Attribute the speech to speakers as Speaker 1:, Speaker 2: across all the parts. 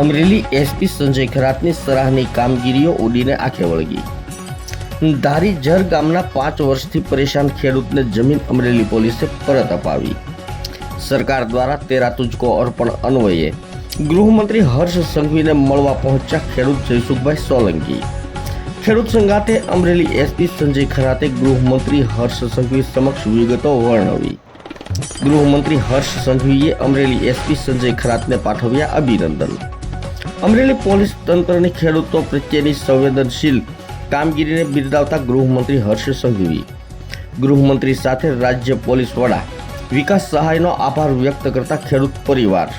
Speaker 1: Amreli SP Sanjay ખરાતની સરાહની કામગીરીઓ ઉડીને આંખે વળગી. ધારીઝર ગામના પાંચ વર્ષથી પરેશાન ખેડૂતને જમીન અમરેલી પોલીસે પરત અપાવી. સરકાર દ્વારા તેરા તુજકો અર્પણ અન્વયે ગૃહમંત્રી હર્ષ સંઘવીને મળવા પહોંચ્યા ખેડૂત જયસુખભાઈ સોલંકી. ખેડૂત સંગાતે અમરેલી એસપી સંજય ખરાતે ગૃહમંત્રી હર્ષ સંઘવી સમક્ષ વિગતો વર્ણવી. ગૃહમંત્રી હર્ષ સંઘવીએ અમરેલી એસપી સંજય ખરાતને પાઠવ્યા અભિનંદન. અમરેલી પોલીસ તંત્રની ખેડૂતો પ્રત્યેની સંવેદનશીલ કામગીરીને બિરદાવતા ગૃહમંત્રી હર્ષ સંઘવી. ગૃહમંત્રી સાથે રાજ્ય પોલીસ વડા વિકાસ સહાયનો આભાર વ્યક્ત કરતા ખેડૂત પરિવાર.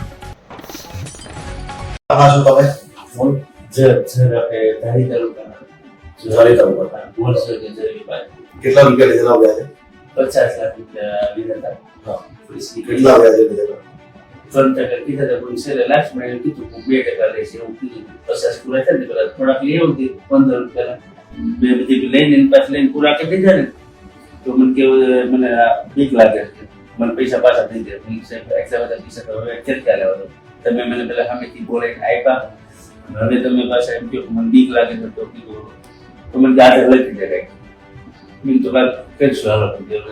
Speaker 2: કેટલા રૂપિયા લીધેલા વ્યાજે
Speaker 3: પચાસ લાખ રૂપિયા લીધા હતા.
Speaker 2: કેટલા વ્યાજે લીધેલા
Speaker 3: ત્રણ ટકા કીધા હતા પણ છેલ્લે લાસ્ટમાં એમ કીધું હું બે ટકા લઈશ એવું કીધું પચાસ પૂરા થાય ને પેલા થોડાક લઈ આવું પંદર રૂપિયા બે બધી લઈને પાસે લઈને પૂરા કરી દીધા ને. તો મને કે, મને બીક લાગે મને પૈસા પાછા થઈ જાય મને સાહેબ, એટલા બધા પૈસા તો હવે ક્યાંથી લેવાનો તમે મને પેલા સામેથી બોલાઈને આપ્યા. હવે તમે પાછા એમ કહો મને બીક લાગે છે, તો કીધું, તો મને ગાજર લખી દે કંઈક. મેં તો વાત કરીશું હાલો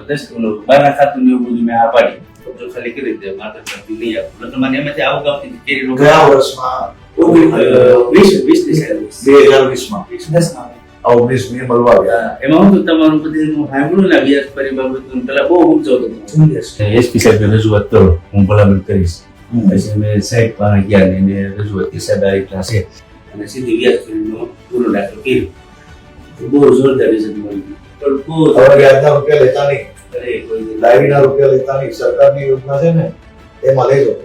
Speaker 3: દસ કિલો બારના ખાતું ને એવું બધું મેં આ પાડી. જો ખાલી કરી દે માત્ર લઈ આવું એટલે મને એમાંથી આવું ગામથી કેરીનો
Speaker 2: ગયા વર્ષમાં
Speaker 3: વીસ. વીસ
Speaker 2: બે હજાર વીસમાં.
Speaker 3: દસમાં
Speaker 2: આ ઓગણીસ મે મળવા ગયા.
Speaker 3: એમાં હું તમારું બધું હું સાંભળ્યું ને વ્યાજ પરી બાબતનું પેલા બહુ ઊંચો હતો. એસપી સાહેબ રજૂઆત કરો હું ભલામણ કરીશ. પછી અમે સાહેબ પાસે ગયા ને રજૂઆત કરી સાહેબ આ રીતના છે. અને સીધી વ્યાજ પરીનો પૂરો દાખલો કર્યો. બહુ જોરદાર રિઝલ્ટ મળ્યું. પણ બહુ
Speaker 2: હવે વ્યાજના રૂપિયા લેતા ડાયરીના રૂપિયા લેતા નહીં સરકારની યોજના છે ને એમાં લેજો.